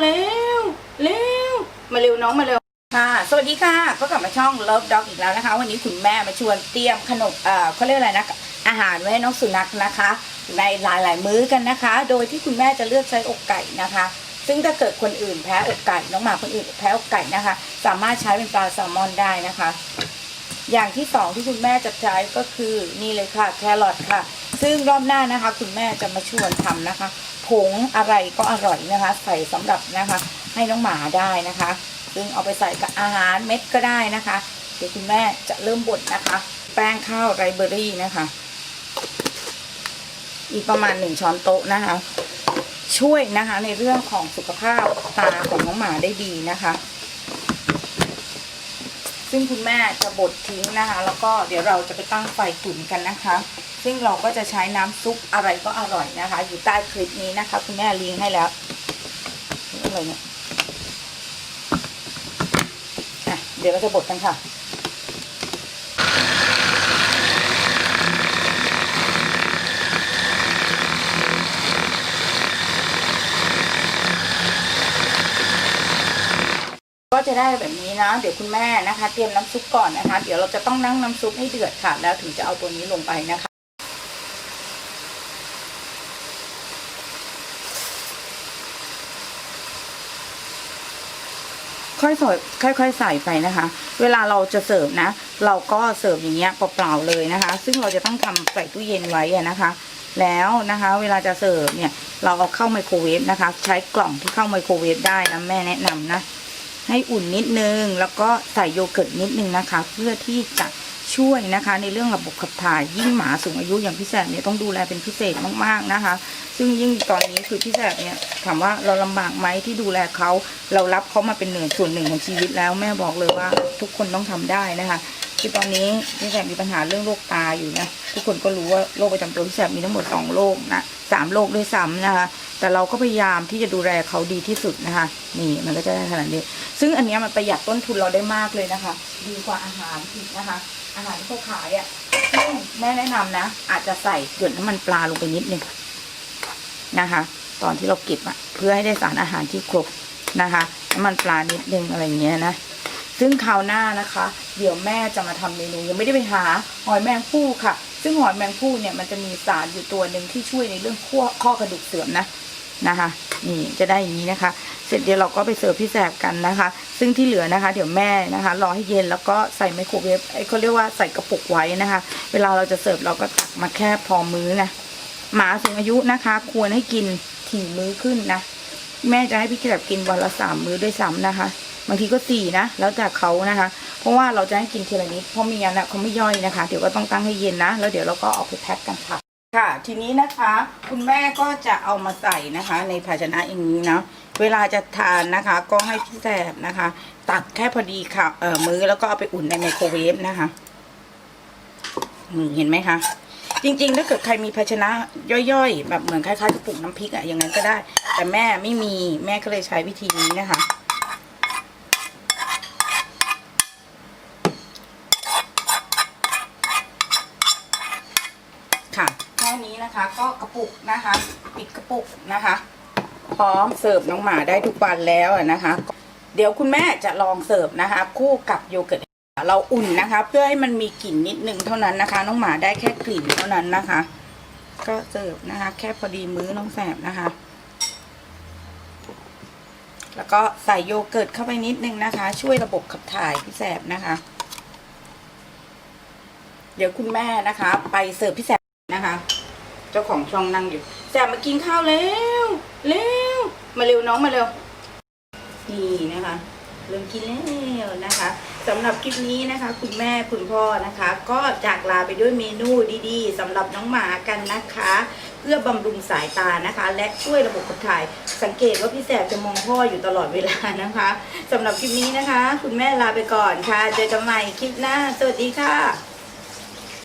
เร็วเร็วมาเร็วน้องมาเร็วค่ะสวัสดีค่ะ ก็กลับมาช่อง Love Dog อีกแล้วนะคะ วันนี้คุณแม่มาชวนเตรียมขนมเอ่อเขาเรียกอะไรนะอาหารไว้ให้น้องสุนัขนะคะ ในหลายๆ มื้อกันนะคะ โดยที่คุณแม่จะเลือกใช้อกไก่นะคะ ซึ่งถ้าเกิดคนอื่นแพ้อกไก่น้องหมาคนอื่นแพ้อกไก่นะคะ สามารถใช้เป็นปลาแซลมอนได้นะคะ อย่างที่สองที่คุณแม่จะใช้ก็คือนี่เลยค่ะแครอทค่ะ ซึ่งรอบหน้านะคะ คุณแม่จะมาชวนทำนะคะ ผงอะไรก็อร่อยนะคะ ใส่สำหรับนะคะ ให้น้องหมาได้นะคะ ซึ่งเอาไปใส่กับอาหารเม็ดก็ได้นะคะ เดี๋ยวคุณแม่จะเริ่มบดนะคะ แป้งข้าวไรเบอรี่นะคะ อีกประมาณหนึ่งช้อนโต๊ะนะคะ ช่วยนะคะในเรื่องของสุขภาพตาของน้องหมาได้ดีนะคะซึ่งคุณแม่จะบดทิ้งนะคะ แล้วก็เดี๋ยวเราจะไปตั้งไฟตุ๋นกันนะคะ ซึ่งเราก็จะใช้น้ำซุปอะไรก็อร่อยนะคะ อยู่ใต้คลิปนี้นะคะ คุณแม่ลิงให้แล้วอะไรเนี่ยเดี๋ยวเราจะบดกันค่ะก็จะได้แบบนี้นะ เดี๋ยวคุณแม่นะคะ เตรียมน้ำซุปก่อนนะคะ เดี๋ยวเราจะต้องนั่งน้ำซุปให้เดือดค่ะ แล้วถึงจะเอาตัวนี้ลงไปนะคะ ค่อยใส่ค่อย ๆ ใส่ไปนะคะ เวลาเราจะเสิร์ฟนะ เราก็เสิร์ฟอย่างเงี้ยเปล่าๆเลยนะคะ ซึ่งเราจะต้องทำใส่ตู้เย็นไว้นะคะ แล้วนะคะ เวลาจะเสิร์ฟเนี่ย เราเอาเข้าไมโครเวฟนะคะ ใช้กล่องที่เข้าไมโครเวฟได้นะแม่แนะนำนะ ให้อุ่นนิดนึง แล้วก็ใส่โยเกิร์ตนิดนึงนะคะ เพื่อที่จะ ช่วยนะคะ ในเรื่องระบบขับถ่ายยิ่งหมาสูงอายุอย่างพี่แสบเนี่ยต้องดูแลเป็นพิเศษมากๆนะคะ ซึ่งยิ่งตอนนี้คือพี่แสบเนี่ยถามว่าเราลำบากไหมที่ดูแลเขาเรารับเขามาเป็นหนึ่งส่วนหนึ่งของชีวิตแล้วแม่บอกเลยว่าทุกคนต้องทำได้นะคะคือตอนนี้พี่แสบมีปัญหาเรื่องโรคตาอยู่นะทุกคนก็รู้ว่าโรคประจำตัวพี่แสบมีทั้งหมดสองโรคนะสามโรคด้วยซ้ำนะคะ แต่เราก็พยายามที่จะดูแลเขาดีที่สุดนะคะ นี่มันก็จะได้ขนาดนี้ ซึ่งอันนี้มันประหยัดต้นทุนเราได้มากเลยนะคะ ดีกว่าอาหารอีกนะคะอาหารที่เขาขายอะ่ะแม่แนะนำนะ อาจจะใส่หยดน้ำมันปลาลงไปนิดนึงนะคะ ตอนที่เราเก็บอะ่ะ เพื่อให้ได้สารอาหารที่ครบนะคะน้ำมันปลานิดนึงอะไรอย่างเงี้ยนะซึ่งคราวหน้านะคะ เดี๋ยวแม่จะมาทำเมนูยังไม่ได้ไปหาหอยแมงผู้ค่ะ ซึ่งหอยแมงผู้เนี่ยมันจะมีสารอยู่ตัวหนึ่งที่ช่วยในเรื่องข้อข้อกระดูกเสื่อมนะนะคะ นี่จะได้อย่างนี้นะคะ เสร็จเดี๋ยวเราก็ไปเสิร์ฟพี่แสบกันนะคะ ซึ่งที่เหลือนะคะ เดี๋ยวแม่นะคะรอให้เย็นแล้วก็ใส่ไมโครเวฟไอ้เขาเรียกว่าใส่กระปุกไว้นะคะ เวลาเราจะเสิร์ฟเราก็ตักมาแค่พอมื้อนะหมาสูงอายุนะคะ ควรให้กินถี่มื้อขึ้นนะแม่จะให้พี่แสบกินวันละสามมื้อด้วยซ้ำนะคะบางทีก็สี่นะแล้วแต่เขานะคะ เพราะว่าเราจะให้กินทีละนิดเพราะมีงั้นนะเขาไม่ย่อยนะคะ เดี๋ยวก็ต้องตั้งให้เย็นนะ แล้วเดี๋ยวเราก็เอาไปแพ็คกันค่ะ ค่ะทีนี้นะคะคุณแม่ก็จะเอามาใส่นะคะ ในภาชนะอย่างนี้นะเวลาจะทานนะคะ ก็ให้พี่แสบนะคะ ตักแค่พอดีค่ะเอ่อมือแล้วก็เอาไปอุ่นในไมโครเวฟนะคะอืมเห็นไหมคะ จริงๆ ถ้าเกิดใครมีภาชนะย่อยๆ แบบเหมือนคล้ายๆกระปุกน้ำพริกอะอย่างนั้นก็ได้ แต่แม่ไม่มีแม่ก็เลยใช้วิธีนี้นะคะ ค่ะแค่นี้นะคะ ก็กระปุกนะคะ ปิดกระปุกนะคะ พร้อมเสิร์ฟน้องหมาได้ทุกวันแล้วนะคะ เดี๋ยวคุณแม่จะลองเสิร์ฟนะคะ คู่กับโยเกิร์ตเราอุ่นนะคะ เพื่อให้มันมีกลิ่นนิดนึงเท่านั้นนะคะ น้องหมาได้แค่กลิ่นเท่านั้นนะคะ ก็เสิร์ฟนะคะ แค่พอดีมื้อน้องแสบนะคะ แล้วก็ใส่โยเกิร์ตเข้าไปนิดนึงนะคะ ช่วยระบบขับถ่ายพี่แสบนะคะ เดี๋ยวคุณแม่นะคะ ไปเสิร์ฟพี่แสบนะคะ เจ้าของช่องนั่งอยู่แสบมากินข้าวเร็วเร็วมาเร็วน้องมาเร็วนี่นะคะเริ่มกินแล้วนะคะสำหรับคลิปนี้นะคะ คุณแม่คุณพ่อนะคะ ก็จากลาไปด้วยเมนูดีๆสำหรับน้องหมากันนะคะ เพื่อบำรุงสายตานะคะ และช่วยระบบขับถ่าย สังเกตว่าพี่แสบจะมองพ่ออยู่ตลอดเวลานะคะสำหรับคลิปนี้นะคะ คุณแม่ลาไปก่อนค่ะ เจอกันใหม่คลิปหน้า สวัสดีค่ะ